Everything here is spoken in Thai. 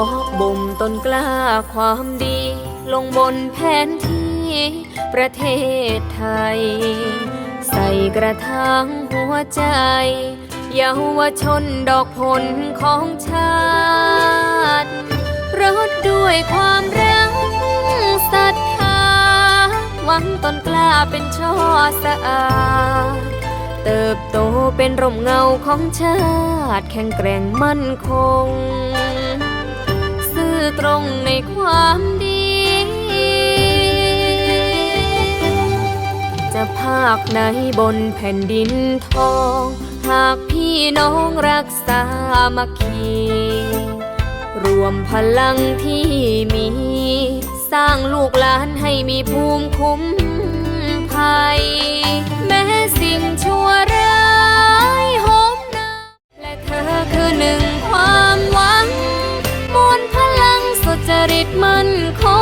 าะบ่มต้นกล้าความดี ลงบนแผนที่ประเทศไทย ใส่กระถางหัวใจเยาวชนดอกผลของชาติรดด้วยความรักศรัทธาหวังต้นกล้าเป็นช่อสะอาดเติบโตเป็นร่มเงาของชาติแข็งแกร่งมั่นคง ตรงในความดี จะภาคไหนบนแผ่นดินทอง หากพี่น้องรักษามัคคี รวมพลังที่มี สร้างลูกหลานให้มีภูมิคุ้ม ริตมันคง